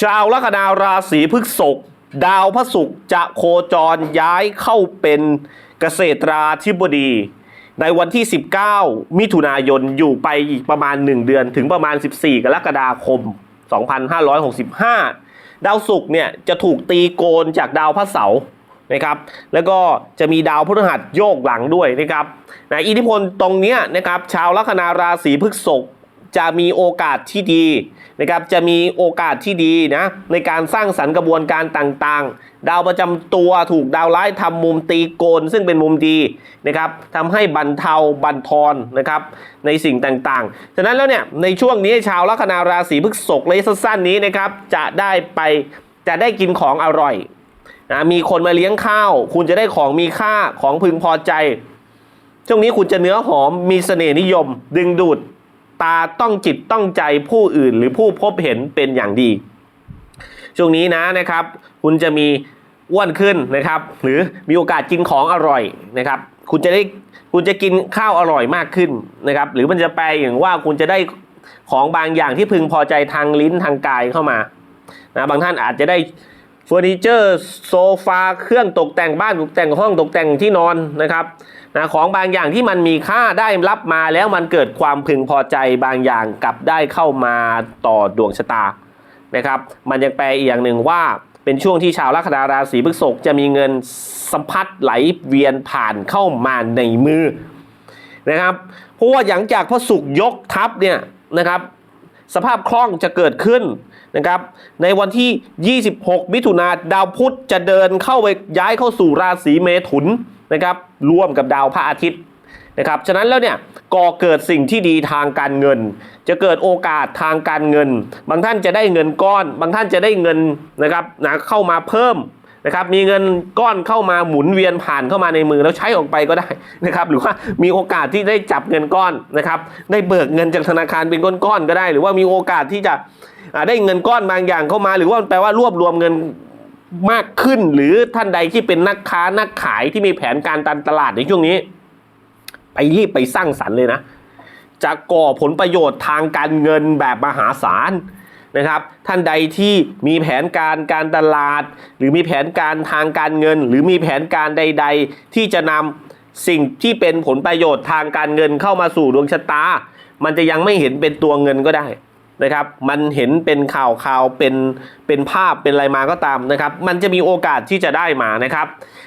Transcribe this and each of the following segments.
ชาวลัคนาราศีพฤษภดาวพระศุกร์จะโคจรย้ายเข้าเป็นเกษตราธิบดี ในวันที่ 19 มิถุนายนอยู่ไปอีกประมาณ 1 เดือนถึงประมาณ 14 กรกฎาคม 2565 ดาวศุกร์เนี่ยจะถูกตีโกนจากดาวพระเสาร์นะครับ แล้วก็จะมีดาวพฤหัสโยกหลังด้วยนะครับนะอิทธิพลตรงนี้นะครับ ชาวลัคนาราศีพฤษภ จะมีโอกาสที่ดีนะครับจะมีโอกาสที่ดีนะในการสร้างสรรค์กระบวนการต่างๆ ดาวประจำตัวถูกดาวร้ายทำมุมตีโกน ซึ่งเป็นมุมดีนะครับทำให้บรรเทาบันทอนนะครับในสิ่งต่างๆ ฉะนั้นแล้วเนี่ยในช่วงนี้ชาวลัคนาราศีพฤษภระยะสั้นๆนี้นะครับจะได้ไปจะได้กินของอร่อยนะมีคนมาเลี้ยงข้าว คุณจะได้ของมีค่าของพึงพอใจ ช่วงนี้คุณจะเนื้อหอมมีเสน่ห์นิยม ดึงดูด ตาต้องจิตต้องใจผู้อื่นหรือผู้พบเห็นเป็นอย่างดี ช่วงนี้นะนะครับ คุณจะมีอ้วนขึ้นนะครับ หรือมีโอกาสกินของอร่อยนะครับ คุณจะได้คุณจะกินข้าวอร่อยมากขึ้นนะครับ หรือมันจะแปลอย่างว่าคุณจะได้ของบางอย่างที่พึงพอใจทางลิ้นทางกายเข้ามานะบางท่านอาจจะได้ เฟอร์นิเจอร์โซฟาเครื่องตกแต่งบ้านตกแต่งห้องตกแต่งที่นอนนะครับนะของบางอย่างที่มันมีค่าได้รับมาแล้วมันเกิดความพึงพอใจบางอย่างกลับได้เข้ามาต่อดวงชะตานะครับ มันยังแปลอีกอย่างหนึ่งว่าเป็นช่วงที่ชาวลัคนาราศีพฤษภจะมีเงินสะพัดไหลเวียนผ่านเข้ามาในมือนะครับเพราะว่าหลังจากพระศุกร์ยกทัพเนี่ยนะครับ สภาพคล่องจะเกิดขึ้น นะครับ ในวันที่ 26 มิถุนาดาวพุธจะเดินเข้าไปย้ายเข้าสู่ราศีเมถุนนะครับร่วมกับดาวพระอาทิตย์นะครับ ฉะนั้นแล้วเนี่ยก่อเกิดสิ่งที่ดีทางการเงิน จะเกิดโอกาสทางการเงิน บางท่านจะได้เงินก้อน บางท่านจะได้เงินนะครับนะเข้ามาเพิ่ม นะครับมีเงินก้อนเข้ามาหมุนเวียนผ่านเข้ามาในมือแล้วใช้ออกไปก็ได้นะครับหรือว่ามีโอกาสที่ได้จับเงินก้อนนะครับได้เบิกเงินจากธนาคารเป็นก้อนๆก็ได้ หรือว่ามีโอกาสที่จะได้เงินก้อนบางอย่างเข้ามา หรือว่าแปลว่ารวบรวมเงินมากขึ้น หรือท่านใดที่เป็นนักค้านักขายที่มีแผนการตลาดในช่วงนี้ ไปรีบไปสร้างสรรค์เลยนะจะก่อผลประโยชน์ทางการเงินแบบมหาศาล นะครับ ท่านใดที่มีแผนการการตลาด หรือมีแผนการทางการเงิน หรือมีแผนการใด ๆ ที่จะนำสิ่งที่เป็นผลประโยชน์ทางการเงินเข้ามาสู่ดวงชะตา มันจะยังไม่เห็นเป็นตัวเงินก็ได้นะครับ มันเห็นเป็นข่าวข่าวเป็นเป็นภาพเป็นอะไรมาก็ตามนะครับ มันจะมีโอกาสที่จะได้มานะครับ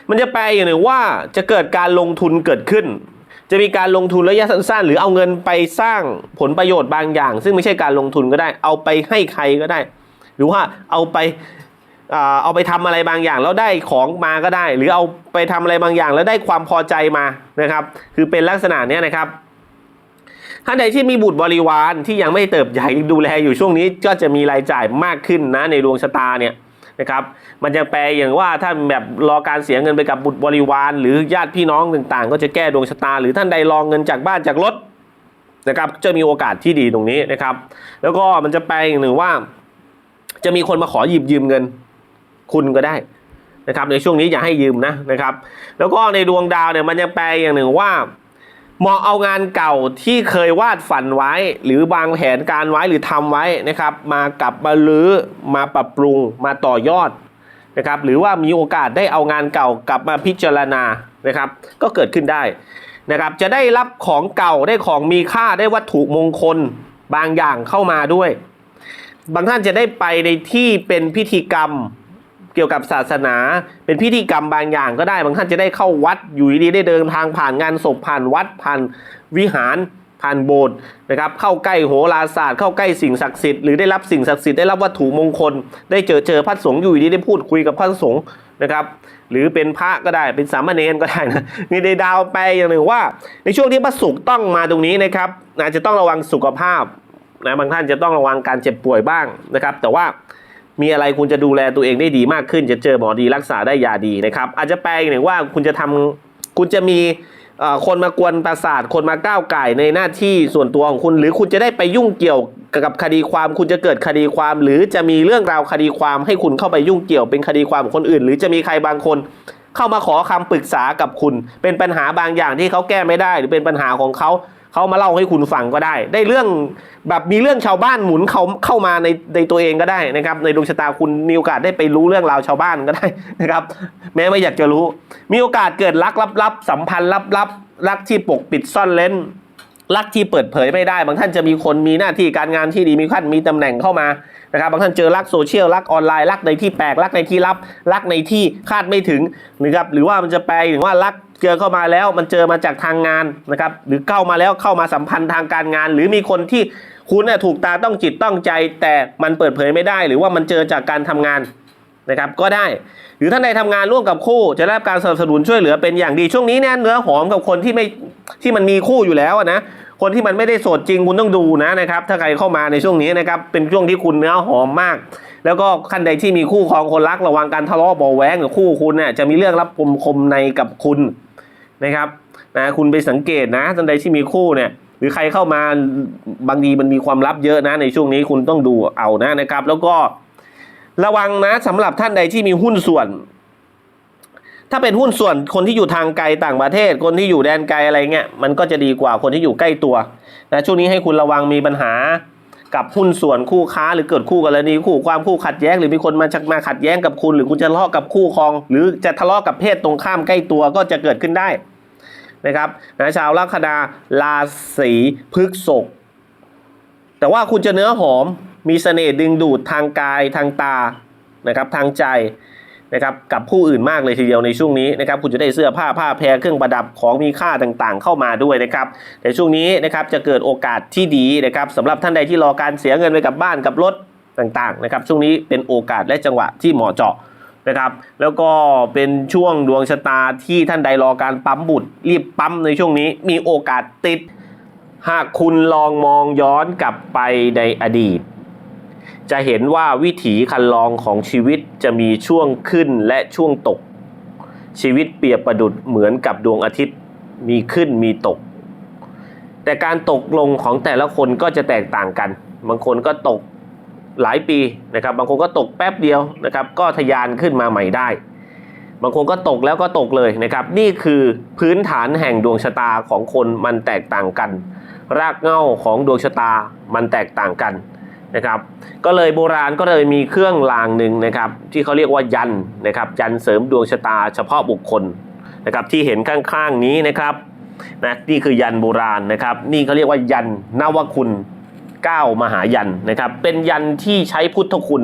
มันจะแปลอย่างหนึ่งว่าจะเกิดการลงทุนเกิดขึ้น จะมีการลงทุนระยะสั้น ๆ หรือเอาเงินไปสร้างผลประโยชน์บางอย่าง ซึ่งไม่ใช่การลงทุนก็ได้ เอาไปให้ใครก็ได้ หรือว่าเอาไปเอาไปทำอะไรบางอย่างแล้วได้ของมาก็ได้ หรือเอาไปทำอะไรบางอย่างแล้วได้ความพอใจมานะครับ คือเป็นลักษณะนี้นะครับท่านใดที่มีบุตรบริวารที่ยังไม่เติบใหญ่ดูแลอยู่ช่วงนี้ก็จะมีรายจ่ายมากขึ้นนะในดวงชะตาเนี่ย นะครับ มันจะแปลอย่างว่าถ้าแบบรอการเสียเงินไปกับบุตรบริวาร หรือญาติพี่น้องต่างๆ ก็จะแก้ดวงชะตา หรือท่านใดรองเงินจากบ้านจากรถนะครับจะมีโอกาสที่ดีตรงนี้นะครับ แล้วก็มันจะแปลอย่างหนึ่งว่า จะมีคนมาขอหยิบยืมเงิน คุณก็ได้นะครับ ในช่วงนี้อย่าให้ยืมนะนะครับ แล้วก็ในดวงดาวเนี่ยมันจะแปลอย่างหนึ่งว่า เหมาะเอางานเก่าที่เคยวาดฝันไว้ หรือวางแผนการไว้หรือทำไว้นะครับ มากลับมาลื้อมาปรับปรุงมาต่อยอดนะครับหรือว่ามีโอกาสได้เอางานเก่ากลับมาพิจารณานะครับ ก็เกิดขึ้นได้นะครับ จะได้รับของเก่าได้ของมีค่าได้วัตถุมงคลบางอย่างเข้ามาด้วย บางท่านจะได้ไปในที่เป็นพิธีกรรม เกี่ยวกับศาสนา เป็นพิธีกรรมบางอย่างก็ได้ บางท่านจะได้เข้าวัดอยู่ดีๆได้เดินทางผ่านงานศพผ่านวัดผ่านวิหารผ่านโบสถ์นะครับเข้าใกล้โหราศาสตร์เข้าใกล้สิ่งศักดิ์สิทธิ์หรือได้รับสิ่งศักดิ์สิทธิ์ได้รับวัตถุมงคล ได้เจอเจอพระสงฆ์อยู่ดีๆได้พูดคุยกับพระสงฆ์นะครับหรือเป็นพระก็ได้เป็นสามเณรก็ได้นะนี่ได้ดาวไปอย่างหนึ่งว่า ในช่วงที่พระศุกร์ต้องมาตรงนี้นะครับอาจจะต้องระวังสุขภาพนะบางท่านจะต้องระวังการเจ็บป่วยบ้างนะครับ แต่ว่า มีอะไรคุณจะดูแลตัวเองได้ดีมากขึ้น จะเจอหมอดีรักษาได้ยาดีนะครับ อาจจะแปลอีกหนึ่งว่าคุณจะทำคุณจะมีคนมากวนประสาทคนมาก้าวไก่ในหน้าที่ส่วนตัวของคุณ หรือคุณจะได้ไปยุ่งเกี่ยวกับคดีความ คุณจะเกิดคดีความ หรือจะมีเรื่องราวคดีความให้คุณเข้าไปยุ่งเกี่ยวเป็นคดีความของคนอื่น หรือจะมีใครบางคนเข้ามาขอคำปรึกษากับคุณ เป็นปัญหาบางอย่างที่เขาแก้ไม่ได้ หรือเป็นปัญหาของเขา เขามาเล่าให้คุณฟังก็ได้ ได้เรื่องแบบมีเรื่องชาวบ้านหมุนเขาเข้ามาในในตัวเองก็ได้นะครับ ในดวงชะตาคุณมีโอกาสได้ไปรู้เรื่องราวชาวบ้านก็ได้นะครับ แม้ไม่อยากจะรู้ มีโอกาสเกิดรักลับๆสัมพันธ์ลับๆรักที่ปกปิดซ่อนเล้นรักที่เปิดเผยไม่ได้ บางท่านจะมีคนมีหน้าที่การงานที่ดีมีขั้นมีตำแหน่งเข้ามานะครับบางท่านเจอรักโซเชียลรักออนไลน์รักในที่แปลกรักในที่ลับรักในที่คาดไม่ถึงนะครับหรือว่ามันจะแปลถึงว่ารัก เจอเข้ามาแล้วมันเจอมาจากทางงานนะครับ หรือเข้ามาแล้วเข้ามาสัมพันธ์ทางการงาน หรือมีคนที่คุณเนี่ยถูกตาต้องจิตต้องใจ แต่มันเปิดเผยไม่ได้ หรือว่ามันเจอจากการทำงานนะครับก็ได้ หรือท่านใดทำงานร่วมกับคู่ จะได้รับการสนับสนุนช่วยเหลือเป็นอย่างดีช่วงนี้เนี่ยเนื้อหอมกับคนที่ไม่ที่มันมีคู่อยู่แล้วนะคนที่มันไม่ได้โสดจริงคุณต้องดูนะนะครับถ้าใครเข้ามาในช่วงนี้นะครับเป็นช่วงที่คุณเนื้อหอมมาก แล้วก็ขั้นใดที่มีคู่ครองคนรักระวังการทะเลาะเบาแว้งกับคู่คุณเนี่ยจะมีเรื่องรับปมคมในกับคุณนะครับนะคุณไปสังเกตนะท่านใดที่มีคู่เนี่ยหรือใครเข้ามาบางทีมันมีความลับเยอะนะในช่วงนี้คุณต้องดูเอานะนะครับ แล้วก็ระวังนะสำหรับท่านใดที่มีหุ้นส่วน ถ้าเป็นหุ้นส่วนคนที่อยู่ทางไกลต่างประเทศ คนที่อยู่แดนไกลอะไรเงี้ยมันก็จะดีกว่าคนที่อยู่ใกล้ตัวนะช่วงนี้ให้คุณระวังมีปัญหา กับหุ้นส่วนคู่ค้าหรือเกิดคู่กรณีคู่ความคู่ขัดแย้งหรือมีคนมาชักมาขัดแย้งกับคุณ หรือคุณจะทะเลาะกับคู่ครอง หรือจะทะเลาะกับเพศตรงข้ามใกล้ตัวก็จะเกิดขึ้นได้นะครับนะชาวลัคนาราศีพฤษภแต่ว่าคุณจะเนื้อหอมมีเสน่ห์ดึงดูดทางกายทางตานะครับทางใจ นะครับกับผู้อื่นมากเลยทีเดียวในช่วงนี้นะครับคุณจะได้เสื้อผ้าผ้าแพรเครื่องประดับของมีค่าต่างๆ เข้ามาด้วยนะครับแต่ช่วงนี้นะครับจะเกิดโอกาสที่ดีนะครับสำหรับท่านใดที่รอการเสียเงินไปกับบ้านกับรถต่างๆนะครับช่วงนี้เป็นโอกาสและจังหวะที่เหมาะเจาะนะครับแล้วก็เป็นช่วงดวงชะตาที่ท่านใดรอการปั๊มบุตร รีบปั๊มในช่วงนี้มีโอกาสติด หากคุณลองมองย้อนกลับไปในอดีต จะเห็นว่าวิถีคันลองของชีวิตจะมีช่วงขึ้นและช่วงตก ชีวิตเปรียบประดุดเหมือนกับดวงอาทิตย์มีขึ้นมีตก แต่การตกลงของแต่ละคนก็จะแตกต่างกัน บางคนก็ตกหลายปีนะครับ บางคนก็ตกแป๊บเดียวนะครับ ก็ทะยานขึ้นมาใหม่ได้ บางคนก็ตกแล้วก็ตกเลยนะครับ นี่คือพื้นฐานแห่งดวงชะตาของคนมันแตกต่างกัน รากเหง้าของดวงชะตามันแตกต่างกัน นะครับก็เลยโบราณก็เลยมีเครื่องรางหนึ่งนะครับที่เขาเรียกว่ายันนะครับยันเสริมดวงชะตาเฉพาะบุคคลนะครับที่เห็นข้างๆนี้นะครับนะนี่คือยันโบราณนะครับนี่เขาเรียกว่ายันนวคุณเก้ามหายันนะครับเป็นยันที่ใช้พุทธคุณ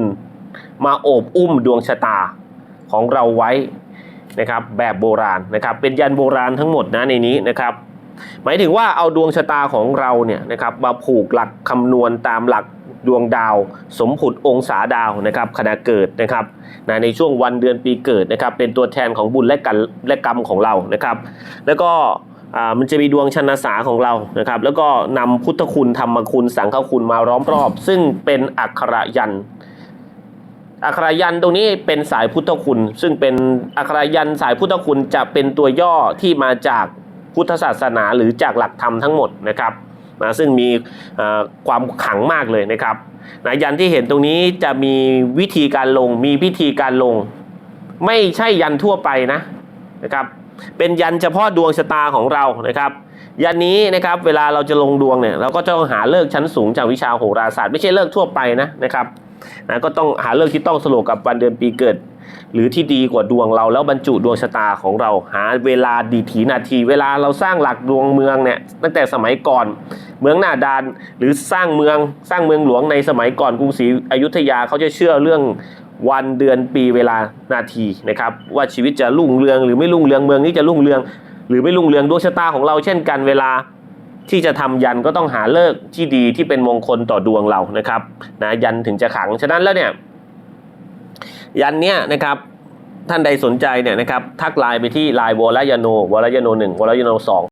มาโอบอุ้มดวงชะตาของเราไว้นะครับแบบโบราณนะครับเป็นยันโบราณทั้งหมดนะในนี้นะครับหมายถึงว่าเอาดวงชะตาของเราเนี่ยนะครับมาผูกหลักคำนวณตามหลัก ดวงดาว สมผุดองศาดาวนะครับขณะเกิดนะครับนะในช่วงวันเดือนปีเกิดนะครับ เป็นตัวแทนของบุญและกันและกรรมของเรานะครับ แล้วก็มันจะมีดวงชนะสาของเรานะครับ แล้วก็นำพุทธคุณธรรมคุณสังฆคุณมาล้อมรอบ ซึ่งเป็นอักขระยันอักขระยันตรงนี้เป็นสายพุทธคุณ ซึ่งเป็นอักขระยันสายพุทธคุณจะเป็นตัวย่อที่มาจากพุทธศาสนาหรือจากหลักธรรมทั้งหมดนะครับ นะซึ่งมีความขังมากเลยนะครับนะยันที่เห็นตรงนี้จะมีวิธีการลงมีพิธีการลง ไม่ใช่ยันทั่วไปนะนะครับเป็นยันเฉพาะดวงชะตาของเรานะครับ ยันนี้นะครับเวลาเราจะลงดวงเนี่ยเราก็จะต้องหาเลิกชั้นสูงจากวิชาโหราศาสตร์ไม่ใช่เลิกทั่วไปนะนะครับนะก็ต้องหาเลิกที่ต้องสโลกกับวันเดือนปีเกิด หรือที่ดีกว่าดวงเราแล้วบรรจุดวงชะตาของเราหาเวลาดีถีนาที เวลาเราสร้างหลักดวงเมืองเนี่ยตั้งแต่สมัยก่อนเมืองหน้าดานหรือสร้างเมืองสร้างเมืองหลวงในสมัยก่อนกรุงศรีอยุธยาเขาจะเชื่อเรื่องวันเดือนปีเวลานาทีนะครับว่าชีวิตจะรุ่งเรืองหรือไม่รุ่งเรืองเมืองนี้จะรุ่งเรือง หรือไม่รุ่งเรืองดวงชะตาของเราเช่นกันเวลาที่จะทำยันก็ต้องหาเลิกที่ดีที่เป็นมงคลต่อดวงเรานะครับนะยันถึงจะขังฉะนั้นแล้วเนี่ย ยันเนี้ยนะครับท่านใดสนใจเนี่ยนะครับทักไลน์ไปที่ไลน์วอลยโนวอลยโนหนึ่งวอลยโนสอง